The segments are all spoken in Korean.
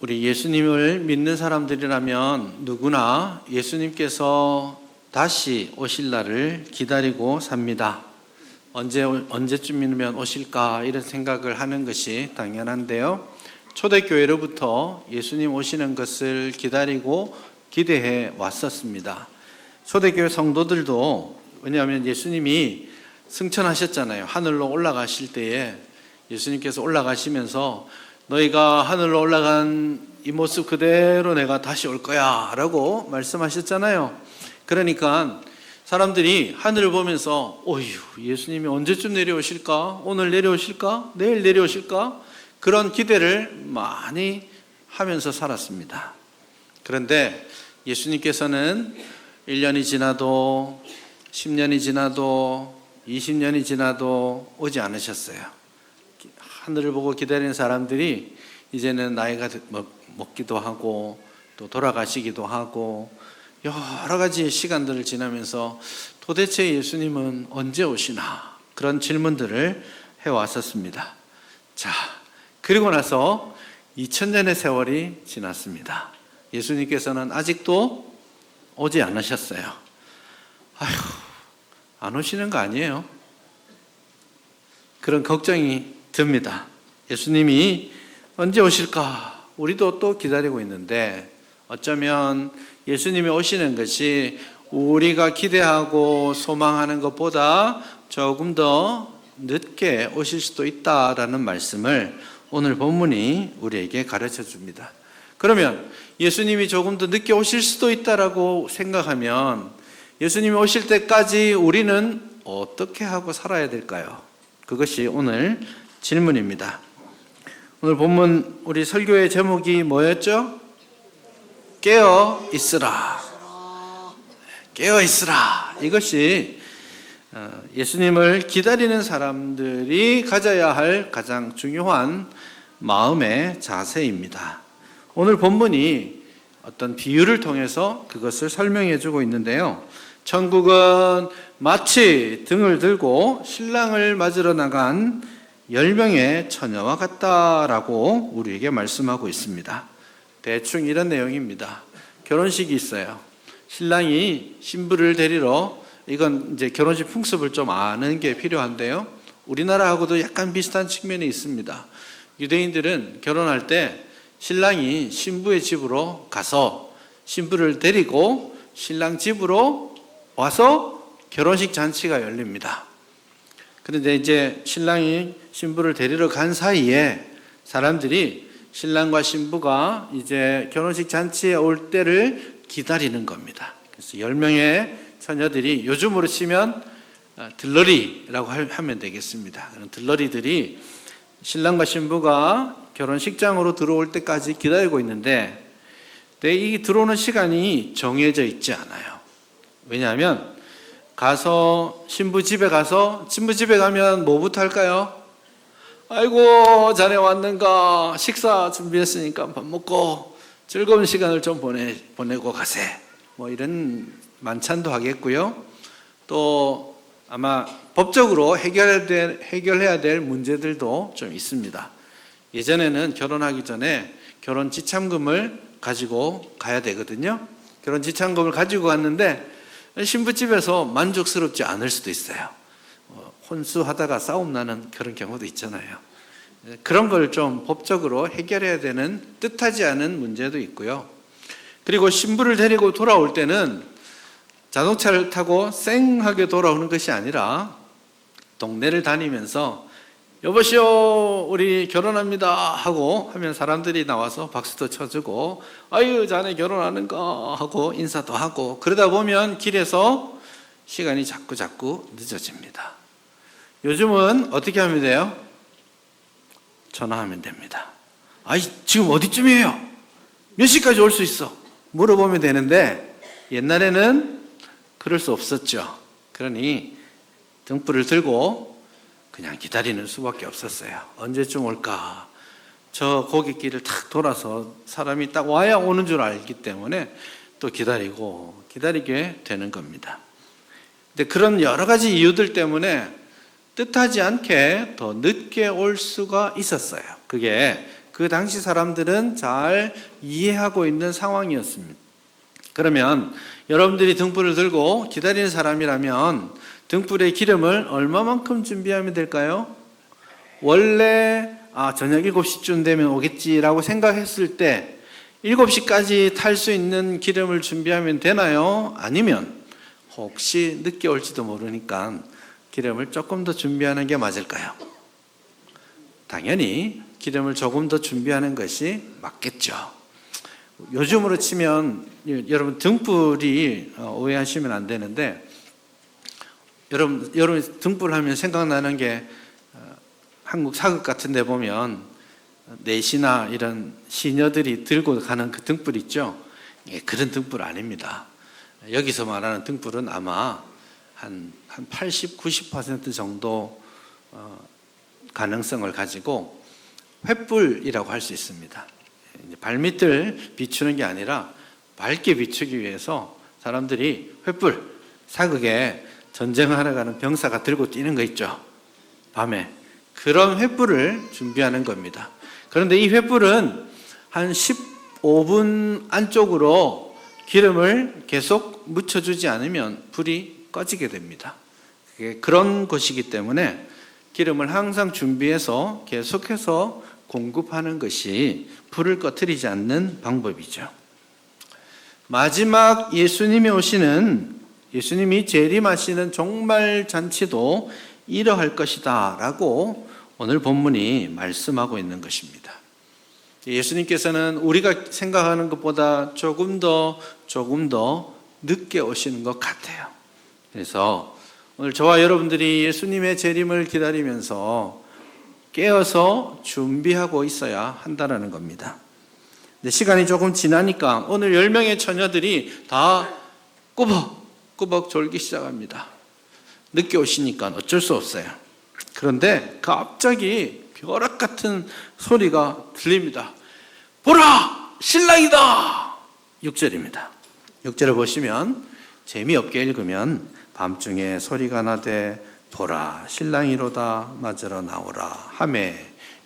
우리 예수님을 믿는 사람들이라면 누구나 예수님께서 다시 오실 날을 기다리고 삽니다. 언제 언제쯤이면 오실까 이런 생각을 하는 것이 당연한데요. 초대교회로부터 예수님 오시는 것을 기다리고 기대해 왔었습니다. 초대교회 성도들도 왜냐하면 예수님이 승천하셨잖아요. 하늘로 올라가실 때에 예수님께서 올라가시면서 너희가 하늘로 올라간 이 모습 그대로 내가 다시 올 거야 라고 말씀하셨잖아요. 그러니까 사람들이 하늘을 보면서 어휴 예수님이 언제쯤 내려오실까? 오늘 내려오실까? 내일 내려오실까? 그런 기대를 많이 하면서 살았습니다. 그런데 예수님께서는 1년이 지나도 10년이 지나도 20년이 지나도 오지 않으셨어요. 하늘을 보고 기다리는 사람들이 이제는 나이가 먹- 먹기도 하고 또 돌아가시기도 하고 여러 가지 시간들을 지나면서 도대체 예수님은 언제 오시나 그런 질문들을 해 왔었습니다. 자, 그리고 나서 2000년의 세월이 지났습니다. 예수님께서는 아직도 오지 않으셨어요. 아휴, 안 오시는 거 아니에요? 그런 걱정이 듭니다. 예수님이 언제 오실까? 우리도 또 기다리고 있는데 어쩌면 예수님이 오시는 것이 우리가 기대하고 소망하는 것보다 조금 더 늦게 오실 수도 있다라는 말씀을 오늘 본문이 우리에게 가르쳐 줍니다. 그러면 예수님이 조금 더 늦게 오실 수도 있다라고 생각하면 예수님이 오실 때까지 우리는 어떻게 하고 살아야 될까요? 그것이 오늘 질문입니다. 오늘 본문 우리 설교의 제목이 뭐였죠? 깨어 있으라. 깨어 있으라. 이것이 어, 예수님을 기다리는 사람들이 가져야 할 가장 중요한 마음의 자세입니다. 오늘 본문이 어떤 비유를 통해서 그것을 설명해 주고 있는데요. 천국은 마치 등을 들고 신랑을 맞으러 나간 열 명의 처녀와 같다라고 우리에게 말씀하고 있습니다. 대충 이런 내용입니다. 결혼식이 있어요. 신랑이 신부를 데리러 이건 이제 결혼식 풍습을 좀 아는 게 필요한데요. 우리나라하고도 약간 비슷한 측면이 있습니다. 유대인들은 결혼할 때 신랑이 신부의 집으로 가서 신부를 데리고 신랑 집으로 와서 결혼식 잔치가 열립니다. 그런데 이제 신랑이 신부를 데리러 간 사이에 사람들이 신랑과 신부가 이제 결혼식 잔치에 올 때를 기다리는 겁니다. 그래서 10명의 처녀들이 요즘으로 치면 어, 들러리라고 할- 하면 되겠습니다. 들러리들이 신랑과 신부가 결혼식장으로 들어올 때까지 기다리고 있는데 근데 이 들어오는 시간이 정해져 있지 않아요. 왜냐하면 가서 신부 집에 가서 신부 집에 가면 뭐부터 할까요? 아이고 자네 왔는가 식사 준비했으니까 밥 먹고 즐거운 시간을 좀 보내 보내고 가세. 뭐 이런 만찬도 하겠고요. 또 아마 법적으로 해결해야 될, 해결해야 될 문제들도 좀 있습니다. 예전에는 결혼하기 전에 결혼 지참금을 가지고 가야 되거든요. 결혼 지참금을 가지고 갔는데 신부집에서 만족스럽지 않을 수도 있어요. 어, 혼수하다가 싸움 나는 그런 경우도 있잖아요. 그런 걸 좀 법적으로 해결해야 되는 뜻하지 않은 문제도 있고요. 그리고 신부를 데리고 돌아올 때는 자동차를 타고 쌩하게 돌아오는 것이 아니라 동네를 다니면서 여보시오 우리 결혼합니다 하고 하면 사람들이 나와서 박수도 쳐주고 아유 자네 결혼하는가 하고 인사도 하고 그러다 보면 길에서 시간이 자꾸 자꾸 늦어집니다. 요즘은 어떻게 하면 돼요? 전화하면 됩니다. 아이 지금 어디쯤이에요? 몇 시까지 올 수 있어? 물어보면 되는데 옛날에는 그럴 수 없었죠. 그러니 등불을 들고 그냥 기다리는 수밖에 없었어요. 언제쯤 올까? 저 고깃길을 탁 돌아서 사람이 딱 와야 오는 줄 알기 때문에 또 기다리고 기다리게 되는 겁니다. 근데 그런 여러 가지 이유들 때문에 뜻하지 않게 더 늦게 올 수가 있었어요. 그게 그 당시 사람들은 잘 이해하고 있는 상황이었습니다. 그러면 여러분들이 등불을 들고 기다리는 사람이라면 등불의 기름을 얼마만큼 준비하면 될까요? 원래 아, 저녁 7시쯤 되면 오겠지라고 생각했을 때 7시까지 탈 수 있는 기름을 준비하면 되나요? 아니면 혹시 늦게 올지도 모르니까 기름을 조금 더 준비하는 게 맞을까요? 당연히 기름을 조금 더 준비하는 것이 맞겠죠. 요즘으로 치면 여러분 등불이 어, 오해하시면 안 되는데 여러분 여러분 등불 하면 생각나는 게 어, 한국 사극 같은 데 보면 내시나 이런 시녀들이 들고 가는 그 등불 있죠. 예, 그런 등불 아닙니다. 여기서 말하는 등불은 아마 한, 한 80, 90% 정도 어, 가능성을 가지고 횃불이라고 할 수 있습니다. 발밑을 비추는 게 아니라 밝게 비추기 위해서 사람들이 횃불, 사극에 전쟁하러 가는 병사가 들고 뛰는 거 있죠. 밤에. 그런 횃불을 준비하는 겁니다. 그런데 이 횃불은 한 15분 안쪽으로 기름을 계속 묻혀주지 않으면 불이 꺼지게 됩니다. 그게 그런 것이기 때문에 기름을 항상 준비해서 계속해서 공급하는 것이 불을 꺼뜨리지 않는 방법이죠. 마지막 예수님이 오시는 예수님이 재림하시는 종말 잔치도 이러할 것이다라고 오늘 본문이 말씀하고 있는 것입니다. 예수님께서는 우리가 생각하는 것보다 조금 더 조금 더 늦게 오시는 것 같아요. 그래서 오늘 저와 여러분들이 예수님의 재림을 기다리면서 깨어서 준비하고 있어야 한다는 겁니다. 근데 시간이 조금 지나니까 오늘 10명의 처녀들이 다 꾸벅 꾸벅 졸기 시작합니다. 늦게 오시니까 어쩔 수 없어요. 그런데 갑자기 벼락 같은 소리가 들립니다. 보라! 신랑이다! 6절입니다. 6절을 보시면 재미없게 읽으면 밤중에 소리가 나되 보라 신랑이로다 맞으러 나오라 하매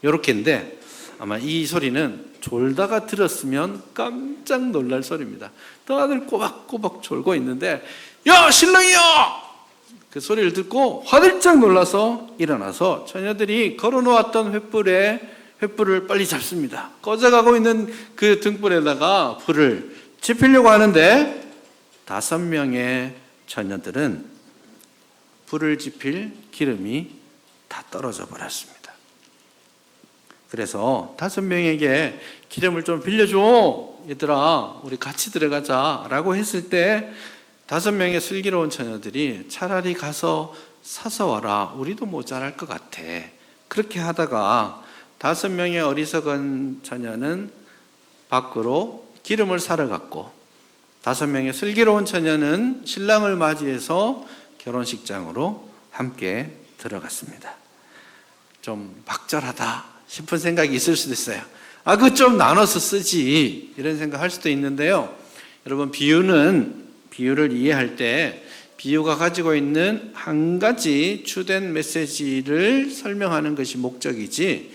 요렇게인데 아마 이 소리는 졸다가 들었으면 깜짝 놀랄 소리입니다. 다들 꼬박꼬박 졸고 있는데 야 신랑이야! 그 소리를 듣고 화들짝 놀라서 일어나서 처녀들이 걸어놓았던 횃불에 횃불을 빨리 잡습니다. 꺼져가고 있는 그 등불에다가 불을 지피려고 하는데 다섯 명의 처녀들은 불을 지필 기름이 다 떨어져 버렸습니다. 그래서 다섯 명에게 기름을 좀 빌려줘. 얘들아, 우리 같이 들어가자. 라고 했을 때 다섯 명의 슬기로운 처녀들이 차라리 가서 사서 와라. 우리도 모자랄 것 같아. 그렇게 하다가 다섯 명의 어리석은 처녀는 밖으로 기름을 사러 갔고 다섯 명의 슬기로운 처녀는 신랑을 맞이해서 결혼식장으로 함께 들어갔습니다. 좀 박절하다 싶은 생각이 있을 수도 있어요. 아, 그 좀 나눠서 쓰지. 이런 생각 할 수도 있는데요. 여러분, 비유는, 비유를 이해할 때 비유가 가지고 있는 한 가지 주된 메시지를 설명하는 것이 목적이지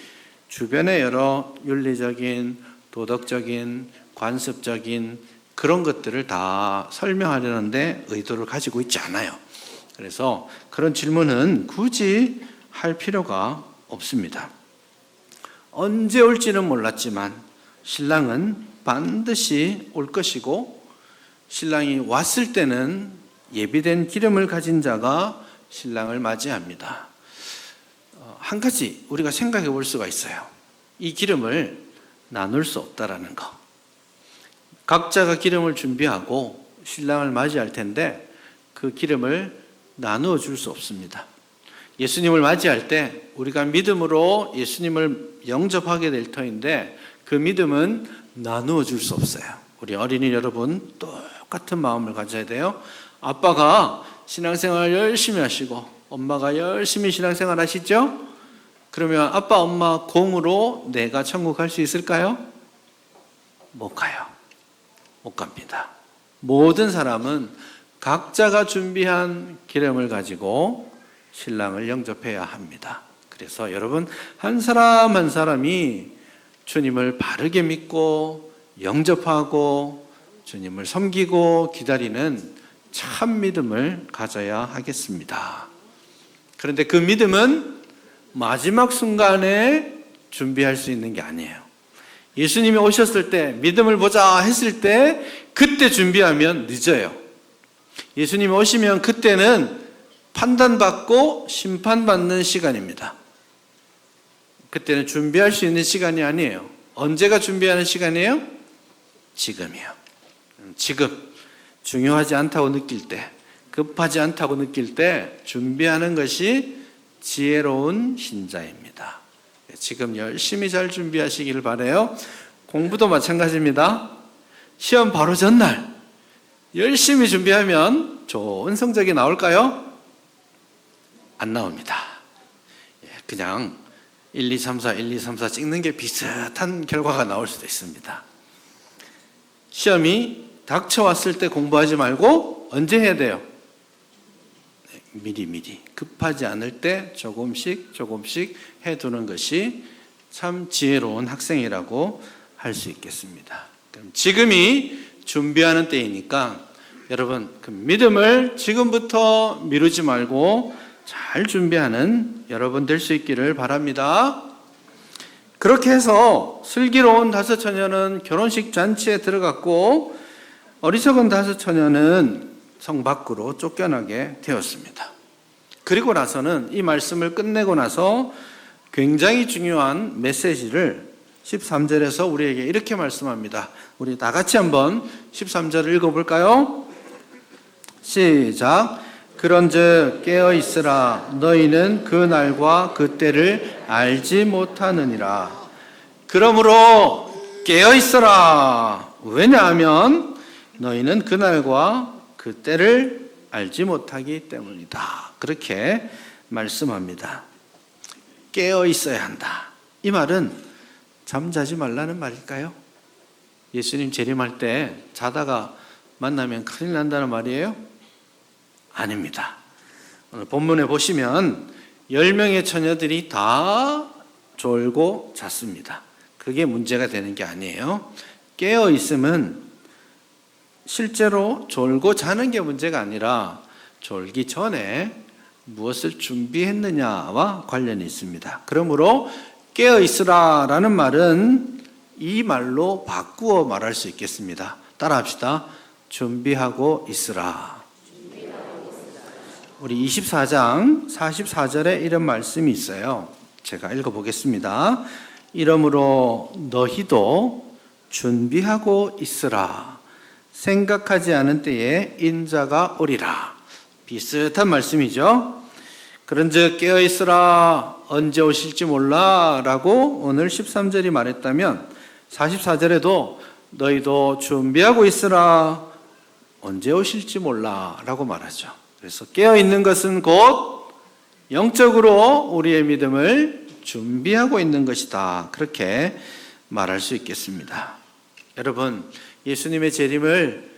주변의 여러 윤리적인, 도덕적인, 관습적인 그런 것들을 다 설명하려는데 의도를 가지고 있지 않아요. 그래서 그런 질문은 굳이 할 필요가 없습니다. 언제 올지는 몰랐지만 신랑은 반드시 올 것이고 신랑이 왔을 때는 예비된 기름을 가진 자가 신랑을 맞이합니다. 어, 한 가지 우리가 생각해 볼 수가 있어요. 이 기름을 나눌 수 없다라는 거. 각자가 기름을 준비하고 신랑을 맞이할 텐데 그 기름을 나누어 줄 수 없습니다. 예수님을 맞이할 때 우리가 믿음으로 예수님을 영접하게 될 터인데 그 믿음은 나누어 줄 수 없어요. 우리 어린이 여러분 똑같은 마음을 가져야 돼요. 아빠가 신앙생활 열심히 하시고 엄마가 열심히 신앙생활 하시죠? 그러면 아빠 엄마 공으로 내가 천국 갈 수 있을까요? 못 가요. 못 갑니다. 모든 사람은 각자가 준비한 기름을 가지고 신랑을 영접해야 합니다. 그래서 여러분 한 사람 한 사람이 주님을 바르게 믿고 영접하고 주님을 섬기고 기다리는 참 믿음을 가져야 하겠습니다. 그런데 그 믿음은 마지막 순간에 준비할 수 있는 게 아니에요. 예수님이 오셨을 때 믿음을 보자 했을 때 그때 준비하면 늦어요. 예수님이 오시면 그때는 판단받고 심판받는 시간입니다. 그때는 준비할 수 있는 시간이 아니에요. 언제가 준비하는 시간이에요? 지금이요. 지금 중요하지 않다고 느낄 때, 급하지 않다고 느낄 때 준비하는 것이 지혜로운 신자입니다. 지금 열심히 잘 준비하시기를 바래요. 공부도 마찬가지입니다. 시험 바로 전날 열심히 준비하면 좋은 성적이 나올까요? 안 나옵니다. 예, 그냥 1, 2, 3, 4, 1, 2, 3, 4 찍는 게 비슷한 결과가 나올 수도 있습니다. 시험이 닥쳐왔을 때 공부하지 말고 언제 해야 돼요? 네, 미리 미리 급하지 않을 때 조금씩 조금씩 해두는 것이 참 지혜로운 학생이라고 할 수 있겠습니다. 그럼 지금이 준비하는 때이니까 여러분 그 믿음을 지금부터 미루지 말고 잘 준비하는 여러분 될 수 있기를 바랍니다. 그렇게 해서 슬기로운 다섯 처녀는 결혼식 잔치에 들어갔고 어리석은 다섯 처녀는 성 밖으로 쫓겨나게 되었습니다. 그리고 나서는 이 말씀을 끝내고 나서 굉장히 중요한 메시지를 13절에서 우리에게 이렇게 말씀합니다. 우리 다 같이 한번 13절을 읽어볼까요? 시작. 그런즉 깨어 있으라 너희는 그 날과 그 때를 알지 못하느니라. 그러므로 깨어 있어라. 왜냐하면 너희는 그 날과 그 때를 알지 못하기 때문이다. 그렇게 말씀합니다. 깨어 있어야 한다. 이 말은 잠자지 말라는 말일까요? 예수님 재림할 때 자다가 만나면 큰일 난다는 말이에요? 아닙니다. 오늘 본문에 보시면 10명의 처녀들이 다 졸고 잤습니다. 그게 문제가 되는 게 아니에요. 깨어 있으면 실제로 졸고 자는 게 문제가 아니라 졸기 전에 무엇을 준비했느냐와 관련이 있습니다. 그러므로 깨어 있으라라는 말은 이 말로 바꾸어 말할 수 있겠습니다. 따라합시다. 준비하고 있으라. 우리 24장 44절에 이런 말씀이 있어요. 제가 읽어 보겠습니다. 이러므로 너희도 준비하고 있으라. 생각하지 않은 때에 인자가 오리라. 비슷한 말씀이죠. 그런즉 깨어 있으라. 언제 오실지 몰라라고 오늘 13절이 말했다면 44절에도 너희도 준비하고 있으라. 언제 오실지 몰라라고 말하죠. 그래서 깨어 있는 것은 곧 영적으로 우리의 믿음을 준비하고 있는 것이다. 그렇게 말할 수 있겠습니다. 여러분, 예수님의 재림을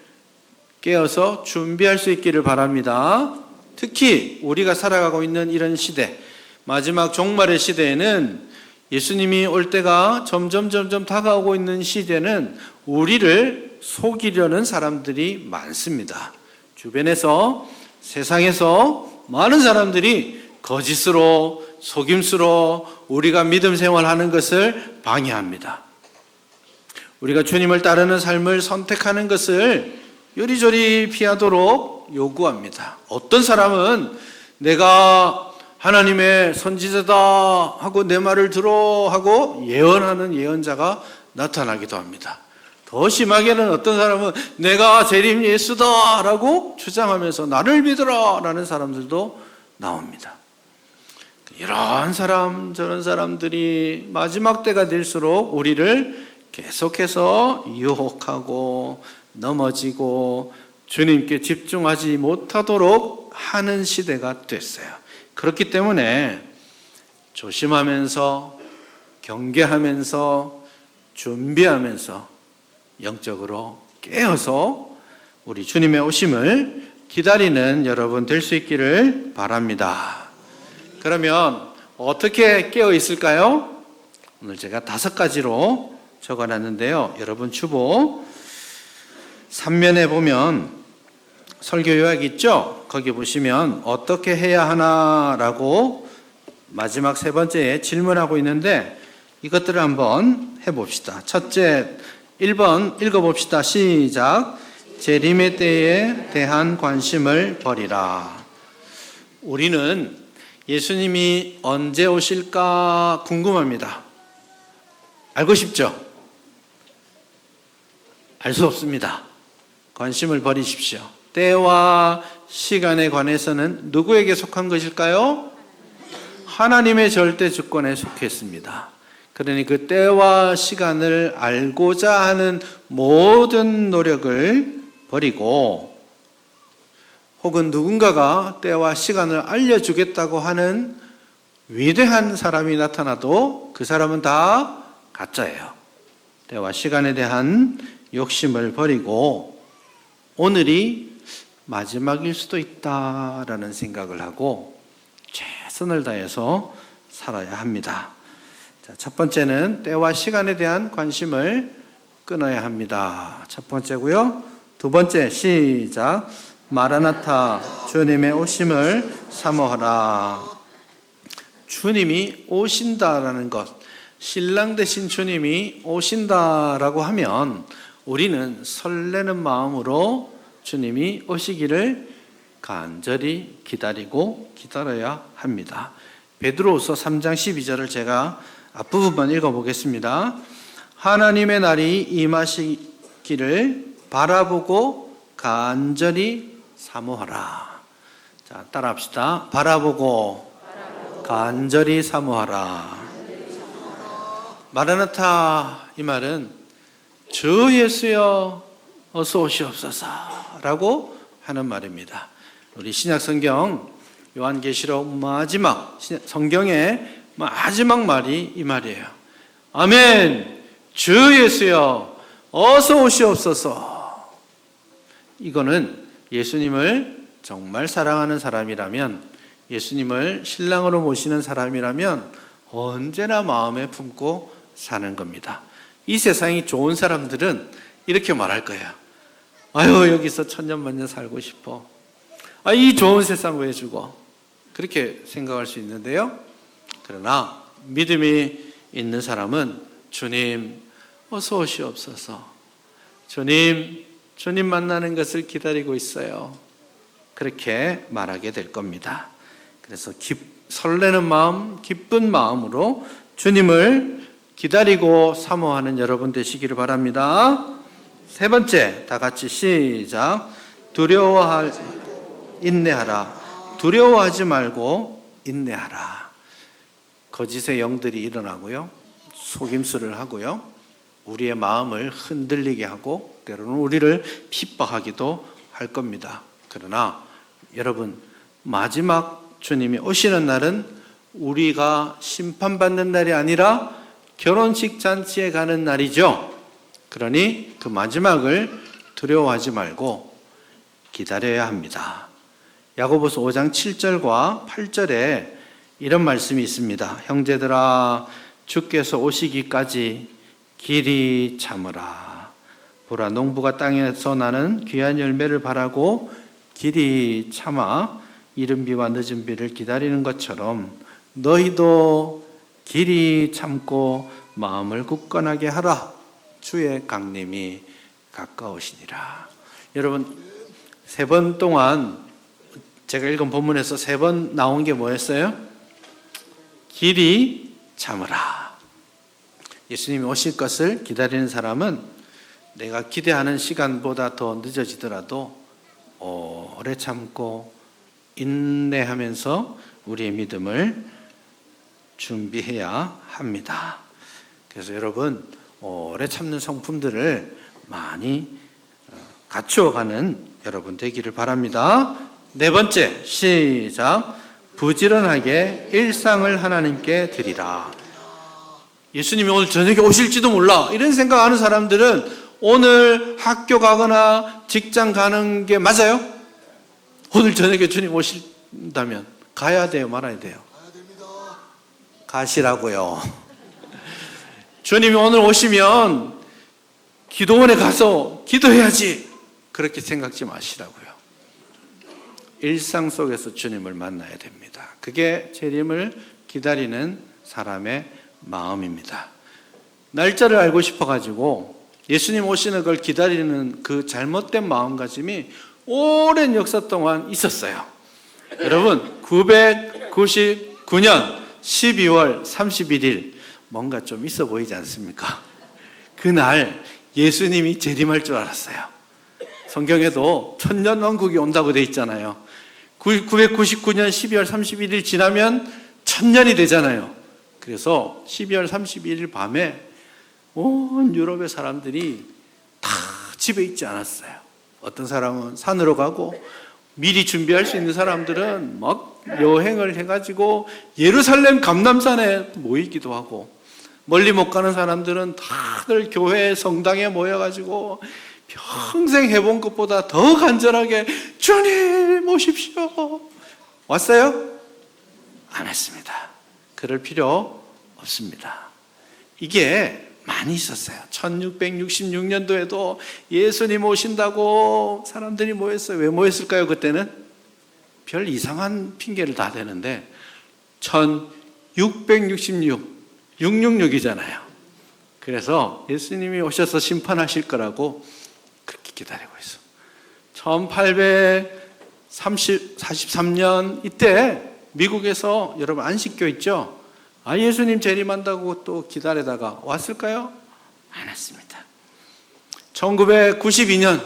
깨어서 준비할 수 있기를 바랍니다. 특히 우리가 살아가고 있는 이런 시대, 마지막 종말의 시대에는 예수님이 올 때가 점점 점점 다가오고 있는 시대는 우리를 속이려는 사람들이 많습니다. 주변에서 세상에서 많은 사람들이 거짓으로 속임수로 우리가 믿음 생활하는 것을 방해합니다. 우리가 주님을 따르는 삶을 선택하는 것을 요리조리 피하도록 요구합니다. 어떤 사람은 내가 하나님의 선지자다 하고 내 말을 들어 하고 예언하는 예언자가 나타나기도 합니다. 더 심하게는 어떤 사람은 내가 재림 예수다 라고 주장하면서 나를 믿으라 라는 사람들도 나옵니다. 이런 사람 저런 사람들이 마지막 때가 될수록 우리를 계속해서 유혹하고 넘어지고 주님께 집중하지 못하도록 하는 시대가 됐어요. 그렇기 때문에 조심하면서 경계하면서 준비하면서 영적으로 깨어서 우리 주님의 오심을 기다리는 여러분 될 수 있기를 바랍니다. 그러면 어떻게 깨어 있을까요? 오늘 제가 다섯 가지로 적어놨는데요. 여러분 주보 3면에 보면 설교 요약 있죠? 거기 보시면 어떻게 해야 하나라고 마지막 세 번째에 질문하고 있는데 이것들을 한번 해봅시다. 첫째, 1번 읽어봅시다. 시작. 재림의 때에 대한 관심을 버리라. 우리는 예수님이 언제 오실까 궁금합니다. 알고 싶죠? 알 수 없습니다. 관심을 버리십시오. 때와 시간에 관해서는 누구에게 속한 것일까요? 하나님의 절대 주권에 속했습니다. 그러니 그 때와 시간을 알고자 하는 모든 노력을 버리고 혹은 누군가가 때와 시간을 알려주겠다고 하는 위대한 사람이 나타나도 그 사람은 다 가짜예요. 때와 시간에 대한 욕심을 버리고 오늘이 마지막일 수도 있다라는 생각을 하고 최선을 다해서 살아야 합니다. 자, 첫 번째는 때와 시간에 대한 관심을 끊어야 합니다. 첫 번째고요. 두 번째 시작. 마라나타 주님의 오심을 사모하라. 주님이 오신다라는 것, 신랑 대신 주님이 오신다라고 하면 우리는 설레는 마음으로 주님이 오시기를 간절히 기다리고 기다려야 합니다. 베드로후서 3장 12절을 제가 앞부분만 읽어 보겠습니다. 하나님의 날이 임하시기를 바라보고 간절히 사모하라. 자, 따라합시다. 바라보고 간절히 사모하라. 마라나타 이 말은 주 예수여 어서 오시옵소서라고 하는 말입니다. 우리 신약 성경 요한계시록 마지막 성경의 마지막 말이 이 말이에요. 아멘. 주 예수여 어서 오시옵소서. 이거는 예수님을 정말 사랑하는 사람이라면 예수님을 신랑으로 모시는 사람이라면 언제나 마음에 품고 사는 겁니다. 이 세상이 좋은 사람들은 이렇게 말할 거예요. 아유, 여기서 천년만년 살고 싶어. 아, 이 좋은 세상 왜 주고? 그렇게 생각할 수 있는데요. 그러나 믿음이 있는 사람은 주님, 어서 오시옵소서. 주님, 주님 만나는 것을 기다리고 있어요. 그렇게 말하게 될 겁니다. 그래서 기, 설레는 마음, 기쁜 마음으로 주님을 기다리고 사모하는 여러분 되시기를 바랍니다. 세 번째, 다 같이 시작. 두려워할, 인내하라. 두려워하지 말고 인내하라. 거짓의 영들이 일어나고요. 속임수를 하고요. 우리의 마음을 흔들리게 하고 때로는 우리를 핍박하기도 할 겁니다. 그러나 여러분, 마지막 주님이 오시는 날은 우리가 심판받는 날이 아니라 결혼식 잔치에 가는 날이죠. 그러니 그 마지막을 두려워하지 말고 기다려야 합니다. 야고보서 5장 7절과 8절에 이런 말씀이 있습니다. 형제들아 주께서 오시기까지 길이 참으라. 보라 농부가 땅에서 나는 귀한 열매를 바라고 길이 참아 이른 비와 늦은 비를 기다리는 것처럼 너희도 길이 참고 마음을 굳건하게 하라. 주의 강림이 가까우시니라. 여러분 세 번 동안 제가 읽은 본문에서 세 번 나온 게 뭐였어요? 길이 참으라. 예수님이 오실 것을 기다리는 사람은 내가 기대하는 시간보다 더 늦어지더라도 오래 참고 인내하면서 우리의 믿음을 준비해야 합니다. 그래서 여러분 오래 참는 성품들을 많이 어, 갖추어가는 여러분 되기를 바랍니다. 네 번째 시작 부지런하게 일상을 하나님께 드리라. 예수님이 오늘 저녁에 오실지도 몰라 이런 생각하는 사람들은 오늘 학교 가거나 직장 가는 게 맞아요? 오늘 저녁에 주님 오신다면 가야 돼요, 말아야 돼요? 가시라고요. 주님이 오늘 오시면 기도원에 가서 기도해야지. 그렇게 생각지 마시라고요. 일상 속에서 주님을 만나야 됩니다. 그게 재림을 기다리는 사람의 마음입니다. 날짜를 알고 싶어가지고 예수님 오시는 걸 기다리는 그 잘못된 마음가짐이 오랜 역사 동안 있었어요. 여러분, 999년 12월 31일 뭔가 좀 있어 보이지 않습니까? 그날 예수님이 재림할 줄 알았어요. 성경에도 천년 왕국이 온다고 돼 있잖아요. 999년 12월 31일 지나면 천년이 되잖아요. 그래서 12월 31일 밤에 온 유럽의 사람들이 다 집에 있지 않았어요. 어떤 사람은 산으로 가고 미리 준비할 수 있는 사람들은 막 여행을 해가지고 예루살렘 감남산에 모이기도 하고 멀리 못 가는 사람들은 다들 교회 성당에 모여가지고 평생 해본 것보다 더 간절하게 주님 오십시오. 왔어요? 안 왔습니다. 그럴 필요 없습니다. 이게 많이 있었어요. 1666년도에도 예수님 오신다고 사람들이 모였어요. 왜 모였을까요? 그때는 별 이상한 핑계를 다 대는데 1666 666이잖아요. 그래서 예수님이 오셔서 심판하실 거라고 그렇게 기다리고 있어. 1843년 이때 미국에서 여러분 안식교 있죠? 아, 예수님 재림한다고 또 기다리다가 왔을까요? 안 왔습니다. 1992년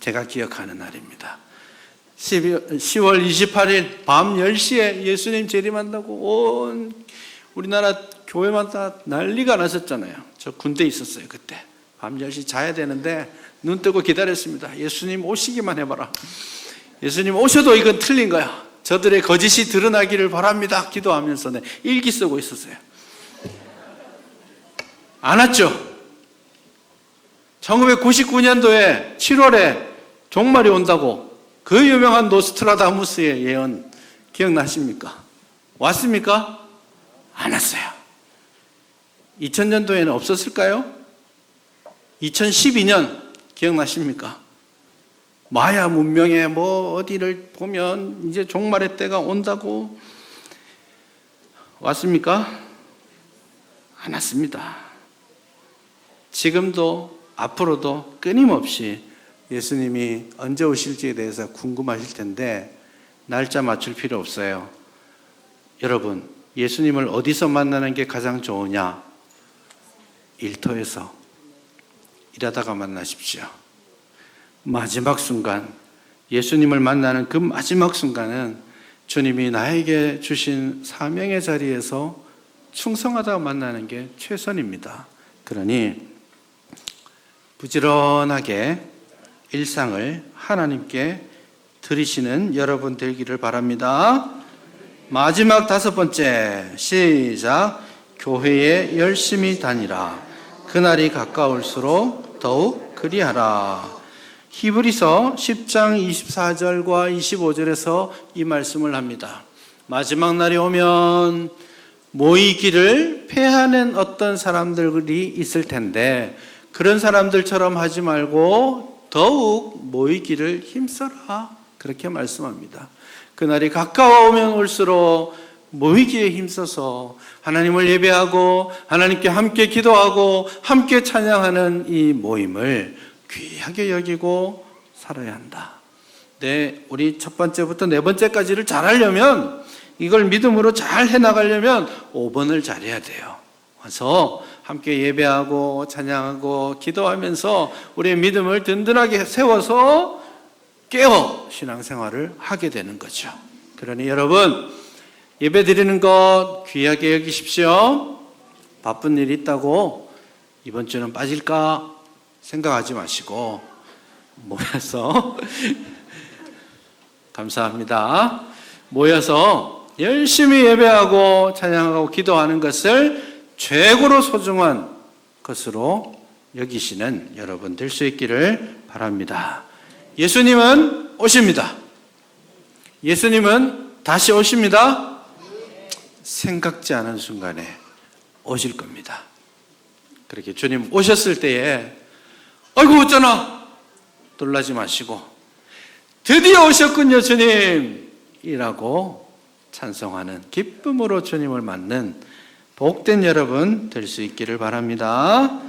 제가 기억하는 날입니다. 10월 28일 밤 10시에 예수님 재림한다고 온 우리나라 교회마다 난리가 났었잖아요. 저 군대에 있었어요, 그때. 밤 10시 자야 되는데 눈 뜨고 기다렸습니다. 예수님 오시기만 해봐라. 예수님 오셔도 이건 틀린 거야. 저들의 거짓이 드러나기를 바랍니다. 기도하면서 내 일기 쓰고 있었어요. 안 왔죠? 1999년도에 7월에 종말이 온다고 그 유명한 노스트라다무스의 예언 기억나십니까? 왔습니까? 안 왔어요. 2000년도에는 없었을까요? 2012년 기억나십니까? 마야 문명의 뭐 어디를 보면 이제 종말의 때가 온다고 왔습니까? 안 왔습니다. 지금도 앞으로도 끊임없이 예수님이 언제 오실지에 대해서 궁금하실 텐데 날짜 맞출 필요 없어요. 여러분, 예수님을 어디서 만나는 게 가장 좋으냐? 일터에서 일하다가 만나십시오. 마지막 순간, 예수님을 만나는 그 마지막 순간은 주님이 나에게 주신 사명의 자리에서 충성하다 만나는 게 최선입니다. 그러니 부지런하게 일상을 하나님께 드리시는 여러분 되기를 바랍니다. 마지막 다섯 번째, 시작. 교회에 열심히 다니라. 그날이 가까울수록 더욱 그리하라. 히브리서 10장 24절과 25절에서 이 말씀을 합니다. 마지막 날이 오면 모이기를 패하는 어떤 사람들이 있을 텐데 그런 사람들처럼 하지 말고 더욱 모이기를 힘써라. 그렇게 말씀합니다. 그날이 가까워오면 올수록 모이기에 힘써서 하나님을 예배하고 하나님께 함께 기도하고 함께 찬양하는 이 모임을 귀하게 여기고 살아야 한다. 네, 우리 첫 번째부터 네 번째까지를 잘 하려면 이걸 믿음으로 잘 해나가려면 5번을 잘해야 돼요. 와서 함께 예배하고 찬양하고 기도하면서 우리의 믿음을 든든하게 세워서 깨어 신앙생활을 하게 되는 거죠. 그러니 여러분 예배 드리는 것 귀하게 여기십시오. 바쁜 일이 있다고 이번 주는 빠질까 생각하지 마시고 모여서 감사합니다. 모여서 열심히 예배하고 찬양하고 기도하는 것을 최고로 소중한 것으로 여기시는 여러분 될 수 있기를 바랍니다. 예수님은 오십니다. 예수님은 다시 오십니다. 생각지 않은 순간에 오실 겁니다. 그렇게 주님 오셨을 때에 아이고 어쩌나. 놀라지 마시고. 드디어 오셨군요 주님 이라고 찬송하는 기쁨으로 주님을 맞는 복된 여러분 될 수 있기를 바랍니다.